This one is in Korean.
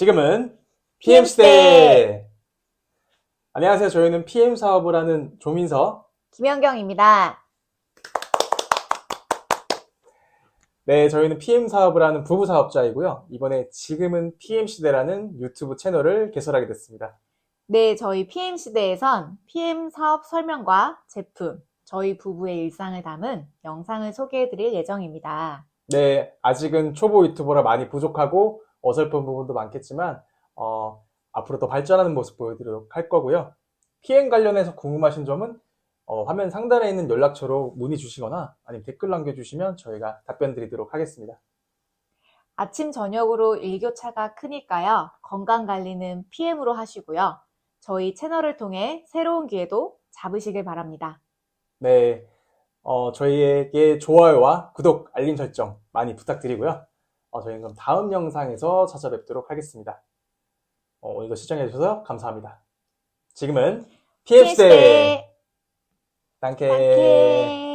지금은 PM 시대. 안녕하세요. 저희는 PM 사업을 하는 조민서. 김현경입니다. 네, 저희는 PM 사업을 하는 부부 사업자이고요. 이번에 지금은 PM 시대라는 유튜브 채널을 개설하게 됐습니다. 네, 저희 PM 시대에선 PM 사업 설명과 제품, 저희 부부의 일상을 담은 영상을 소개해 드릴 예정입니다. 네, 아직은 초보 유튜버라 많이 부족하고 어설픈 부분도 많겠지만 어, 앞으로 더 발전하는 모습 보여드리도록 할 거고요. PM 관련해서 궁금하신 점은 어, 화면 상단에 있는 연락처로 문의 주시거나 아니면 댓글 남겨주시면 저희가 답변 드리도록 하겠습니다. 아침 저녁으로 일교차가 크니까요. 건강 관리는 PM으로 하시고요. 저희 채널을 통해 새로운 기회도 잡으시길 바랍니다. 네, 어, 저희에게 좋아요와 구독, 알림 설정 많이 부탁드리고요. 어, 저희는 그럼 다음 영상에서 찾아뵙도록 하겠습니다. 어, 오늘도 시청해주셔서 감사합니다. 지금은! 단케 단케!